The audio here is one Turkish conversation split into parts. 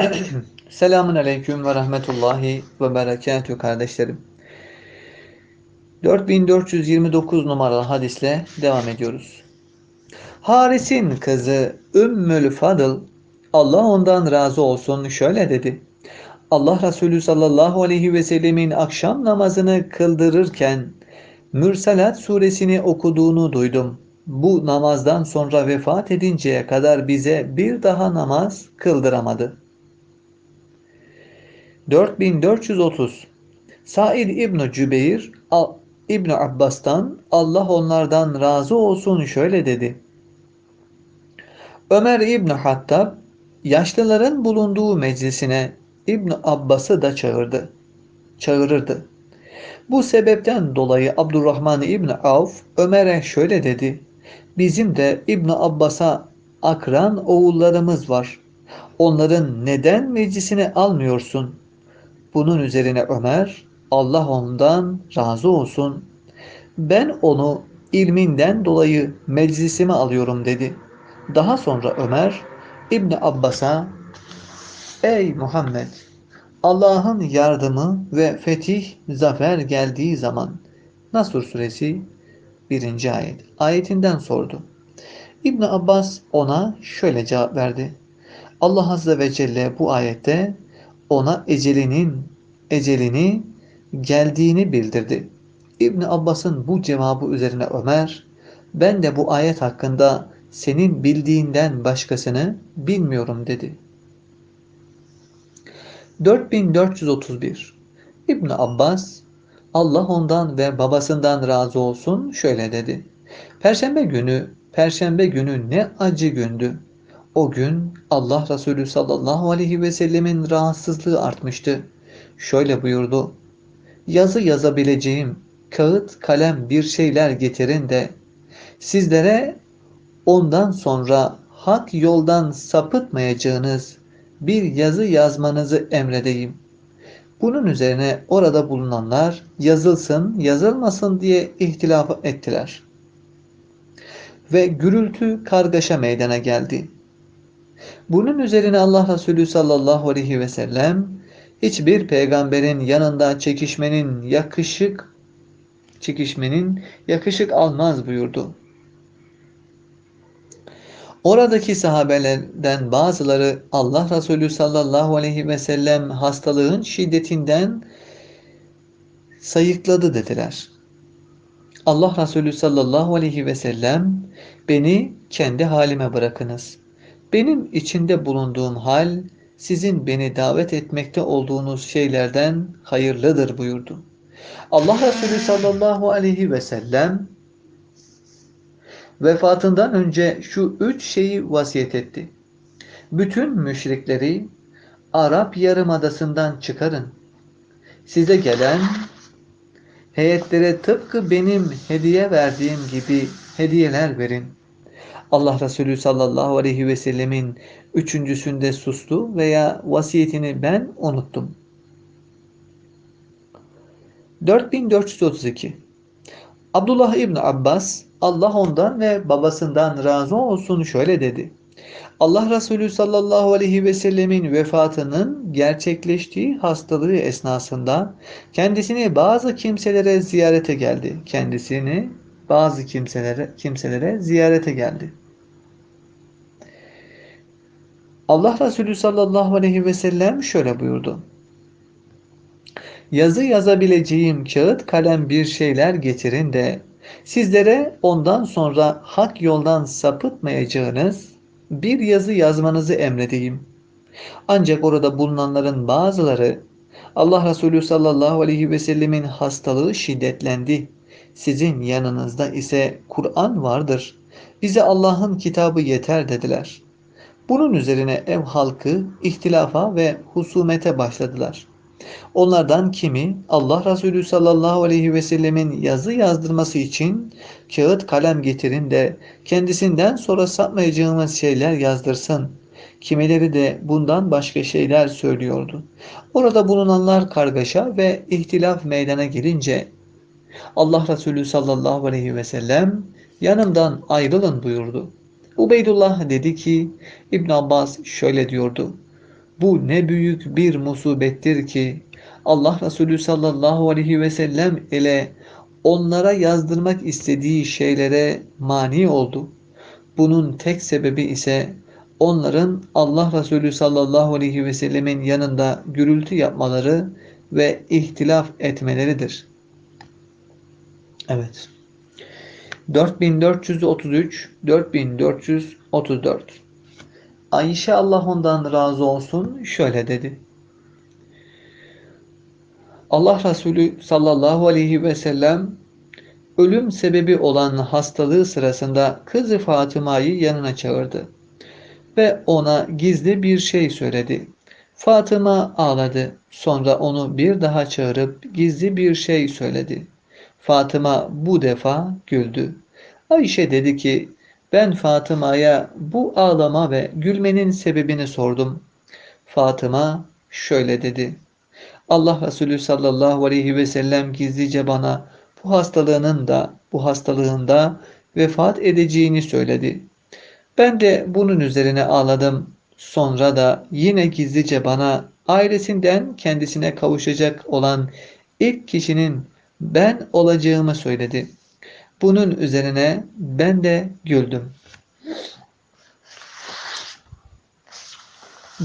Selamun Aleyküm ve Rahmetullahi ve Berekatü kardeşlerim. 4429 numaralı hadisle devam ediyoruz. Haris'in kızı Ümmül Fadıl, Allah ondan razı olsun şöyle dedi. Allah Resulü sallallahu aleyhi ve sellemin akşam namazını kıldırırken Mürselat suresini okuduğunu duydum. Bu namazdan sonra vefat edinceye kadar bize bir daha namaz kıldıramadı. 4430 Said İbn Cübeyr İbn Abbas'tan Allah onlardan razı olsun şöyle dedi. Ömer İbn Hattab yaşlıların bulunduğu meclisine İbn Abbas'ı da çağırdı. Çağırırdı. Bu sebepten dolayı Abdurrahman İbn Avf Ömer'e şöyle dedi. Bizim de İbn Abbas'a akran oğullarımız var. Onların neden meclisine almıyorsun? Bunun üzerine Ömer, Allah ondan razı olsun. Ben onu ilminden dolayı meclisime alıyorum dedi. Daha sonra Ömer, İbni Abbas'a, Ey Muhammed! Allah'ın yardımı ve fetih, zafer geldiği zaman Nasr suresi 1. ayet ayetinden sordu. İbn Abbas ona şöyle cevap verdi. Allah Azze ve Celle bu ayette ona ecelinin ecelini geldiğini bildirdi. İbn Abbas'ın bu cevabı üzerine Ömer, ben de bu ayet hakkında senin bildiğinden başkasını bilmiyorum dedi. 4431 İbn Abbas Allah ondan ve babasından razı olsun şöyle dedi. Perşembe günü, perşembe günü ne acı gündü. O gün Allah Resulü sallallahu aleyhi ve sellemin rahatsızlığı artmıştı. Şöyle buyurdu. Yazı yazabileceğim kağıt kalem bir şeyler getirin de sizlere ondan sonra hak yoldan sapıtmayacağınız bir yazı yazmanızı emredeyim. Bunun üzerine orada bulunanlar yazılsın yazılmasın diye ihtilaf ettiler. Ve gürültü kargaşa meydana geldi. Bunun üzerine Allah Resulü sallallahu aleyhi ve sellem hiçbir peygamberin yanında çekişmenin yakışık çekişmenin yakışık almaz buyurdu. Oradaki sahabelerden bazıları Allah Resulü sallallahu aleyhi ve sellem hastalığın şiddetinden sayıkladı dediler. Allah Resulü sallallahu aleyhi ve sellem beni kendi halime bırakınız. Benim içinde bulunduğum hal sizin beni davet etmekte olduğunuz şeylerden hayırlıdır buyurdu. Allah Resulü sallallahu aleyhi ve sellem vefatından önce şu üç şeyi vasiyet etti. Bütün müşrikleri Arap Yarımadası'ndan çıkarın. Size gelen heyetlere tıpkı benim hediye verdiğim gibi hediyeler verin. Allah Resulü sallallahu aleyhi ve sellemin üçüncüsünde sustu veya vasiyetini ben unuttum. 4432 Abdullah İbni Abbas Allah ondan ve babasından razı olsun şöyle dedi. Allah Resulü sallallahu aleyhi ve sellemin vefatının gerçekleştiği hastalığı esnasında kendisini bazı kimselere ziyarete geldi. Kendisini bazı kimselere kimselere ziyarete geldi. Allah Resulü sallallahu aleyhi ve sellem şöyle buyurdu. Yazı yazabileceğim kağıt kalem bir şeyler getirin de sizlere ondan sonra hak yoldan sapıtmayacağınız bir yazı yazmanızı emredeyim. Ancak orada bulunanların bazıları Allah Resulü sallallahu aleyhi ve sellemin hastalığı şiddetlendi. Sizin yanınızda ise Kur'an vardır. Bize Allah'ın kitabı yeter dediler. Bunun üzerine ev halkı ihtilafa ve husumete başladılar. Onlardan kimi Allah Resulü sallallahu aleyhi ve sellemin yazı yazdırması için kağıt kalem getirin de kendisinden sonra sapmayacağımız şeyler yazdırsın. Kimileri de bundan başka şeyler söylüyordu. Orada bulunanlar kargaşa ve ihtilaf meydana gelince Allah Resulü sallallahu aleyhi ve sellem yanımdan ayrılın buyurdu. Ubeydullah dedi ki İbn Abbas şöyle diyordu. Bu ne büyük bir musibettir ki Allah Resulü sallallahu aleyhi ve sellem ile onlara yazdırmak istediği şeylere mani oldu. Bunun tek sebebi ise onların Allah Resulü sallallahu aleyhi ve sellemin yanında gürültü yapmaları ve ihtilaf etmeleridir. Evet. 4433 4434 Ayşe Allah ondan razı olsun şöyle dedi. Allah Resulü sallallahu aleyhi ve sellem ölüm sebebi olan hastalığı sırasında kızı Fatıma'yı yanına çağırdı ve ona gizli bir şey söyledi. Fatıma ağladı. Sonra onu bir daha çağırıp gizli bir şey söyledi. Fatıma bu defa güldü. Ayşe dedi ki ben Fatıma'ya bu ağlama ve gülmenin sebebini sordum. Fatıma şöyle dedi. Allah Resulü sallallahu aleyhi ve sellem gizlice bana bu hastalığının da bu hastalığında vefat edeceğini söyledi. Ben de bunun üzerine ağladım. Sonra da yine gizlice bana ailesinden kendisine kavuşacak olan ilk kişinin ben olacağımı söyledi. Bunun üzerine ben de güldüm.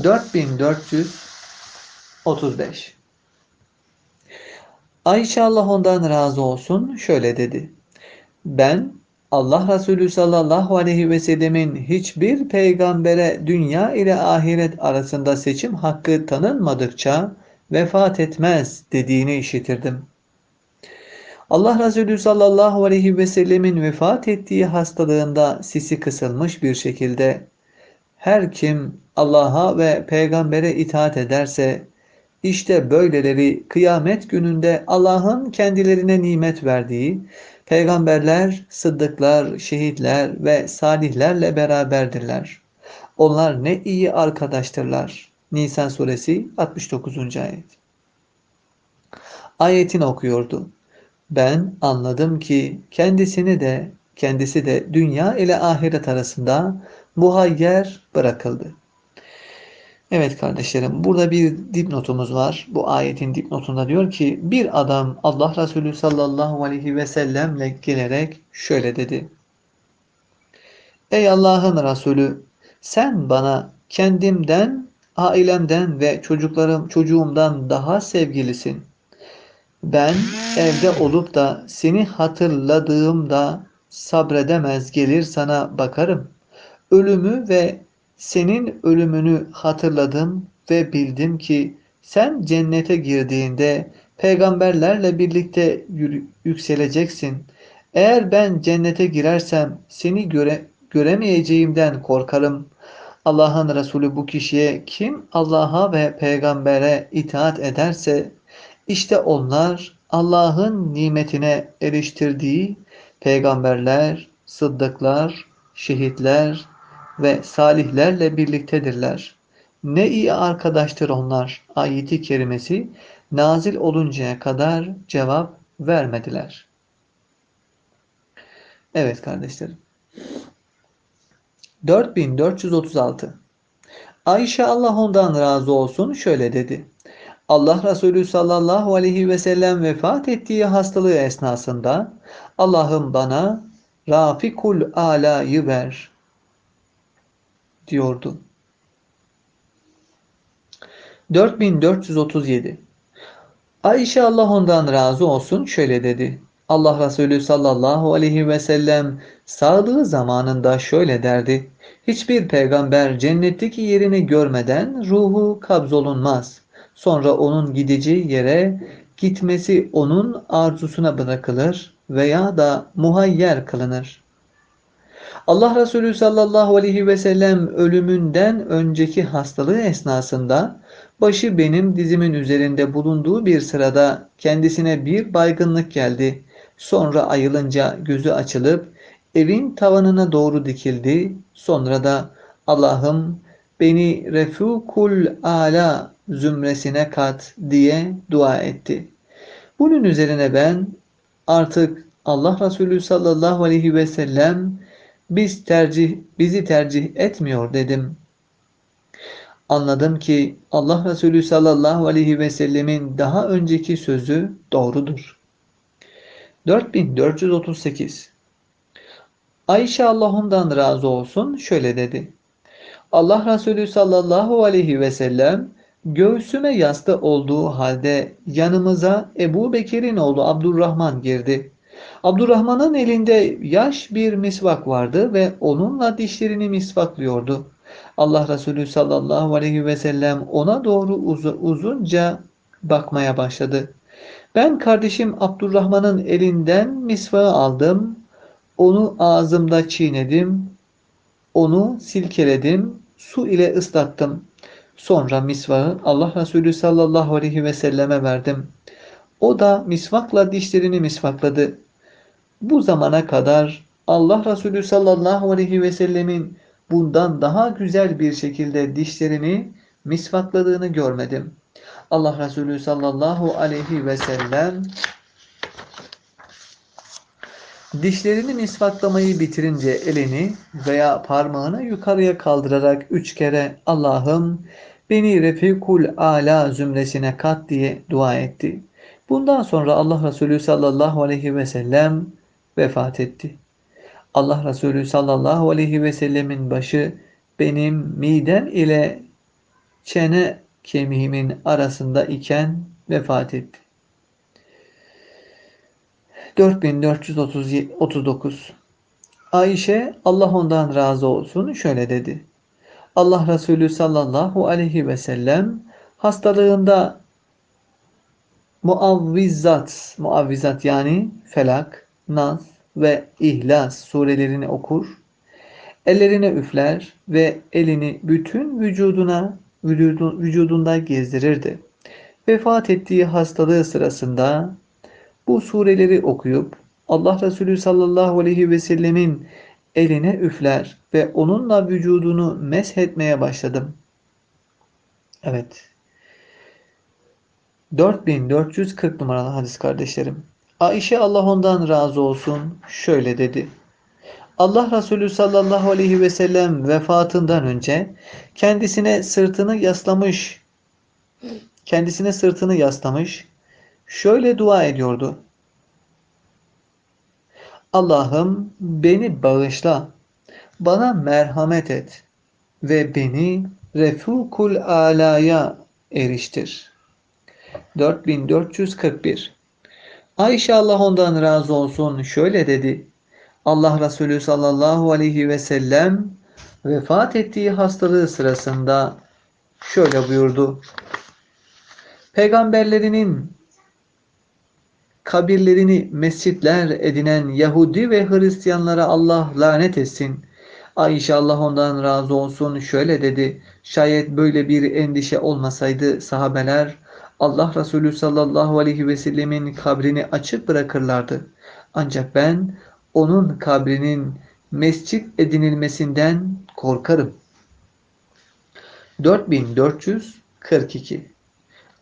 4435 Ayşe Allah ondan razı olsun şöyle dedi. Ben Allah Resulü sallallahu aleyhi ve sellemin hiçbir peygambere dünya ile ahiret arasında seçim hakkı tanınmadıkça vefat etmez dediğini işitirdim. Allah Resulü sallallahu aleyhi ve sellemin vefat ettiği hastalığında sisi kısılmış bir şekilde her kim Allah'a ve peygambere itaat ederse işte böyleleri kıyamet gününde Allah'ın kendilerine nimet verdiği peygamberler, sıddıklar, şehitler ve salihlerle beraberdirler. Onlar ne iyi arkadaştırlar. Nisan suresi 69. ayet. Ayetini okuyordu. Ben anladım ki kendisini de kendisi de dünya ile ahiret arasında muhayyer bırakıldı. Evet kardeşlerim burada bir dipnotumuz var. Bu ayetin dipnotunda diyor ki bir adam Allah Resulü sallallahu aleyhi ve sellemle gelerek şöyle dedi. Ey Allah'ın Resulü sen bana kendimden, ailemden ve çocuklarım çocuğumdan daha sevgilisin. Ben evde olup da seni hatırladığımda sabredemez gelir sana bakarım. Ölümü ve senin ölümünü hatırladım ve bildim ki sen cennete girdiğinde peygamberlerle birlikte yükseleceksin. Eğer ben cennete girersem seni göre göremeyeceğimden korkarım. Allah'ın Resulü bu kişiye kim Allah'a ve peygambere itaat ederse işte onlar Allah'ın nimetine eriştirdiği peygamberler, sıddıklar, şehitler ve salihlerle birliktedirler. Ne iyi arkadaştır onlar ayeti kerimesi nazil oluncaya kadar cevap vermediler. Evet kardeşlerim. 4436 Ayşe Allah ondan razı olsun şöyle dedi. Allah Resulü sallallahu aleyhi ve sellem vefat ettiği hastalığı esnasında Allah'ım bana Rafikul Ala'yı ver diyordu. 4437 Ayşe Allah ondan razı olsun şöyle dedi. Allah Resulü sallallahu aleyhi ve sellem sağlığı zamanında şöyle derdi. Hiçbir peygamber cennetteki yerini görmeden ruhu kabzolunmaz. Sonra onun gideceği yere gitmesi onun arzusuna bırakılır veya da muhayyer kılınır. Allah Resulü sallallahu aleyhi ve sellem ölümünden önceki hastalığı esnasında başı benim dizimin üzerinde bulunduğu bir sırada kendisine bir baygınlık geldi. Sonra ayılınca gözü açılıp evin tavanına doğru dikildi. Sonra da Allah'ım beni refukul ala zümresine kat diye dua etti. Bunun üzerine ben artık Allah Resulü sallallahu aleyhi ve sellem biz tercih bizi tercih etmiyor dedim. Anladım ki Allah Resulü sallallahu aleyhi ve sellemin daha önceki sözü doğrudur. 4438 Ayşe Allah ondan razı olsun şöyle dedi. Allah Resulü sallallahu aleyhi ve sellem göğsüme yastı olduğu halde yanımıza Ebu Bekir'in oğlu Abdurrahman girdi. Abdurrahman'ın elinde yaş bir misvak vardı ve onunla dişlerini misvaklıyordu. Allah Resulü sallallahu aleyhi ve sellem ona doğru uz uzunca bakmaya başladı. Ben kardeşim Abdurrahman'ın elinden misvağı aldım. Onu ağzımda çiğnedim. Onu silkeledim. Su ile ıslattım. Sonra misvağı Allah Resulü sallallahu aleyhi ve selleme verdim. O da misvakla dişlerini misvakladı. Bu zamana kadar Allah Resulü sallallahu aleyhi ve sellemin bundan daha güzel bir şekilde dişlerini misvakladığını görmedim. Allah Resulü sallallahu aleyhi ve sellem dişlerini misvaklamayı bitirince elini veya parmağını yukarıya kaldırarak üç kere Allah'ım beni Refikul Ala zümresine kat diye dua etti. Bundan sonra Allah Resulü sallallahu aleyhi ve sellem vefat etti. Allah Resulü sallallahu aleyhi ve sellemin başı benim midem ile çene kemiğimin arasında iken vefat etti. 4439 Ayşe Allah ondan razı olsun şöyle dedi. Allah Resulü sallallahu aleyhi ve sellem hastalığında muavvizat, muavvizat yani felak, nas ve ihlas surelerini okur, ellerine üfler ve elini bütün vücuduna vücudunda gezdirirdi. Vefat ettiği hastalığı sırasında bu sureleri okuyup Allah Resulü sallallahu aleyhi ve sellemin eline üfler ve onunla vücudunu meshetmeye başladım. Evet. 4440 numaralı hadis kardeşlerim. Ayşe Allah ondan razı olsun şöyle dedi. Allah Resulü sallallahu aleyhi ve sellem vefatından önce kendisine sırtını yaslamış kendisine sırtını yaslamış şöyle dua ediyordu. Allah'ım beni bağışla, bana merhamet et ve beni Refukul Ala'ya eriştir. 4441 Ayşe Allah ondan razı olsun şöyle dedi. Allah Resulü sallallahu aleyhi ve sellem vefat ettiği hastalığı sırasında şöyle buyurdu. Peygamberlerinin kabirlerini mescitler edinen Yahudi ve Hristiyanlara Allah lanet etsin. Ayşe Allah ondan razı olsun şöyle dedi. Şayet böyle bir endişe olmasaydı sahabeler Allah Resulü sallallahu aleyhi ve sellemin kabrini açık bırakırlardı. Ancak ben onun kabrinin mescit edinilmesinden korkarım. 4442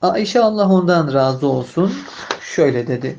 Ayşe Allah ondan razı olsun şöyle dedi.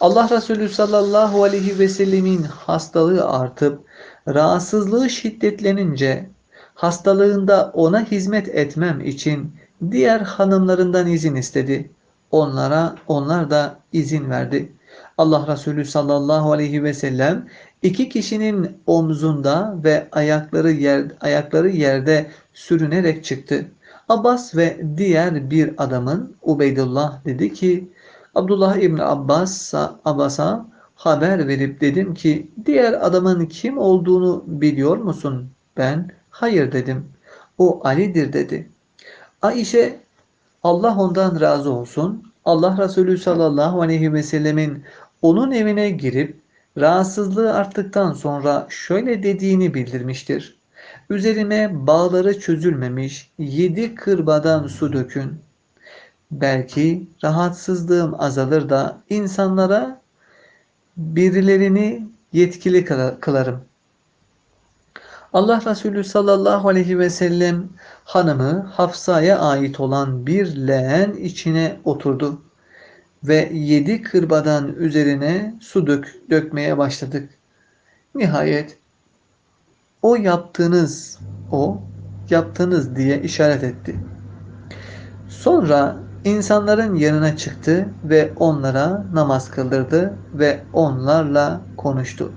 Allah Resulü sallallahu aleyhi ve sellemin hastalığı artıp rahatsızlığı şiddetlenince hastalığında ona hizmet etmem için diğer hanımlarından izin istedi. Onlara onlar da izin verdi. Allah Resulü sallallahu aleyhi ve sellem iki kişinin omzunda ve ayakları yer, ayakları yerde sürünerek çıktı. Abbas ve diğer bir adamın Ubeydullah dedi ki Abdullah İbni Abbas'a Abbas'a haber verip dedim ki diğer adamın kim olduğunu biliyor musun? Ben hayır dedim. O Ali'dir dedi. Ayşe Allah ondan razı olsun. Allah Resulü sallallahu aleyhi ve sellemin onun evine girip rahatsızlığı arttıktan sonra şöyle dediğini bildirmiştir. Üzerime bağları çözülmemiş yedi kırbadan su dökün. Belki rahatsızlığım azalır da insanlara birilerini yetkili kılarım. Allah Resulü sallallahu aleyhi ve sellem hanımı Hafsa'ya ait olan bir leğen içine oturdu ve yedi kırbadan üzerine su dök, dökmeye başladık. Nihayet o yaptığınız, o yaptınız diye işaret etti. Sonra insanların yanına çıktı ve onlara namaz kıldırdı ve onlarla konuştu.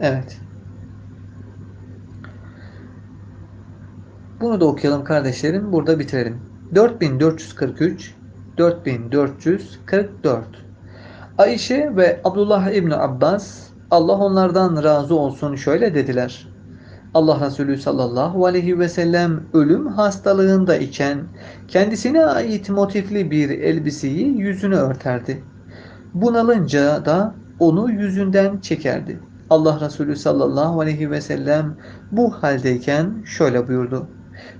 Evet. Bunu da okuyalım kardeşlerim. Burada bitirelim. 4443 4444 Ayşe ve Abdullah İbni Abbas Allah onlardan razı olsun şöyle dediler. Allah Resulü sallallahu aleyhi ve sellem ölüm hastalığında iken kendisine ait motifli bir elbiseyi yüzünü örterdi. Bunalınca da onu yüzünden çekerdi. Allah Resulü sallallahu aleyhi ve sellem bu haldeyken şöyle buyurdu.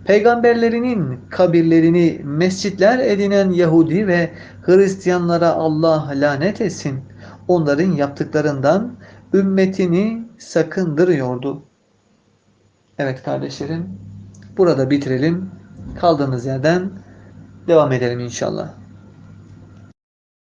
Peygamberlerinin kabirlerini mescitler edinen Yahudi ve Hristiyanlara Allah lanet etsin. Onların yaptıklarından ümmetini sakındırıyordu. Evet kardeşlerim, burada bitirelim. Kaldığımız yerden devam edelim inşallah.